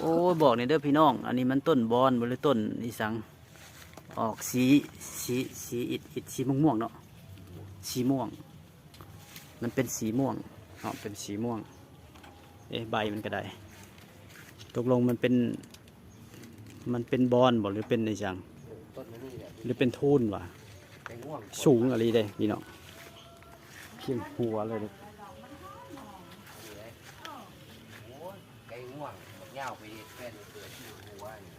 โอ้ยบอกในเด้อพี่น้อง อันนี้มันต้นบอนบ่หรือต้นอีสัง ออกสีสีสีอิดอิดสีม่วงม่วงเนาะสีม่วง มันเป็นสีม่วงเนาะเป็นสีม่วง เอ๊ะใบมันก็ได้ ตกลงมันเป็น มันเป็นบอนบ่หรือเป็นอีสัง หรือเป็นทูนวะสูงอะไรเด้พี่น้องเพียงหัวเลยเด้อโอ้ยไก่ง่วง มันยาวไปแฟนเกิดที่หัวนี่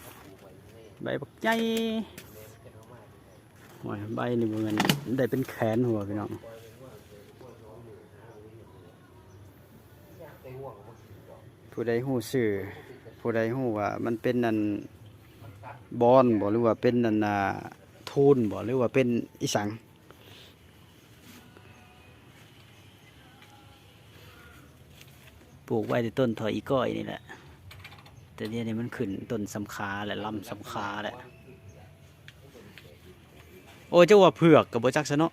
เอาปลูกไว้นี่ใบบักใหญ่เลี้ยงกันเอามาโอ้ยใบนี่บ่แมันได้เป็นแขนหัวพี่น้องไก่ง่วงมันกินดอกผู้ใดหู้สื่อผู้ใดหู้ว่า มันเป็นนันบอนบ่หรือว่าเป็นนันนาทูนบ่หรือว่าเป็นอีสัง ปลูกไว้ที่ต้นถอยอีก้อยนี่แหละ แต่เนี่ยนี่มันขึ้นต้นสำคาแหละลำสำคาแหละ โอ้เจ้าว่าเผือกกับบจักซะเนาะ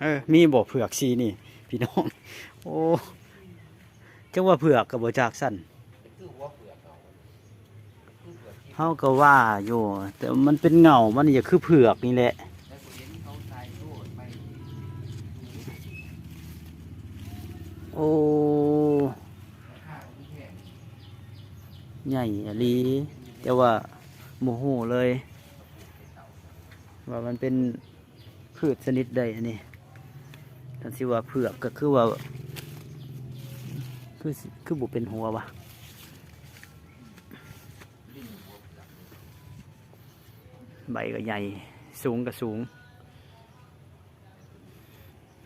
เออมีบ่เผือกสีนี่ พี่น้อง โอ้เจ้าว่าเผือกกับบจักสันเปลือกเอาคือเปลือกที่เฮาก็ว่าอยู่ แต่มันเป็นเงามันอย่าคือเผือกนี่แหละ โอ้ใหญ่อลีแต่ว่าโมโหเลย ว่ามันเป็นพืชชนิดใดอันนี้ท่านสิว่าเผือกก็คือว่า คือคือบุเป็นหัววะใบก็ใหญ่ สูงก็สูง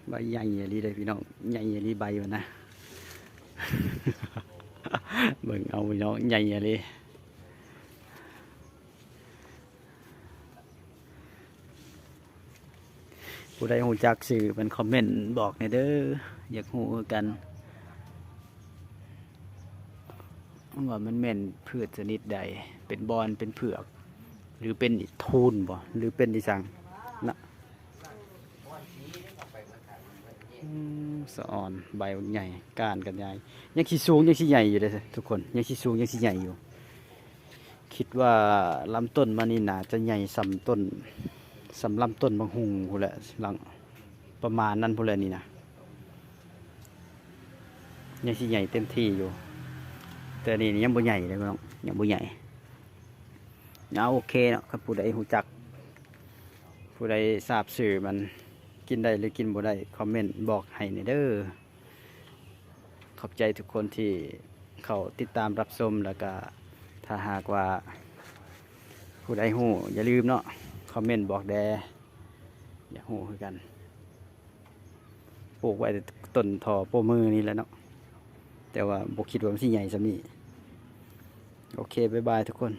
ใบใหญ่อะลีเลยพี่น้องใหญ่อะลีใบมันนะเบิ่งเอาพี่น้องใหญ่อะลีผู้ใดหูจักสื่อเป็นคอมเมนต์บอกในเด้ออยากหูกันว่ามันแม่นพืชชนิดใด เป็นบอนเป็นเผือก หรือเป็นทูนบ่หรือเป็นอีสังนะอืม สะอ่อนใบใหญ่ก้านกันใหญ่ยังขี้สูงยังขี้ใหญ่อยู่เลยทุกคนยังขี้สูงยังขี้ใหญ่อยู่ คิดว่าลำต้นมันนี่น่าจะใหญ่สำต้นสำลำต้นบางหุงพูแหละหลังประมาณนั้นพูแหละนี่นะยังสิใหญ่เต็มที่อยู่ แต่นี่ยังบ่ใหญ่เลยพี่น้องยังบ่ใหญ่เอาโอเคเนาะครับผู้ใดหูจัก ผู้ใดทราบสื่อมัน กินได้หรือกินบ่ได้คอมเมนต์บอกให้ในเด้อขอบใจทุกคนที่เขาติดตามรับชมแล้วก็ถ้าหากว่าผู้ใดหูอย่าลืมเนาะคอมเมนต์บอกแดอย่าหูคือกันปลูกไว้ต้นทอโปมือนี่แหล้วเนาะแต่ว่าบกคิดว่ามันสิใหญ่สำนี้โอเคบายบายทุกคน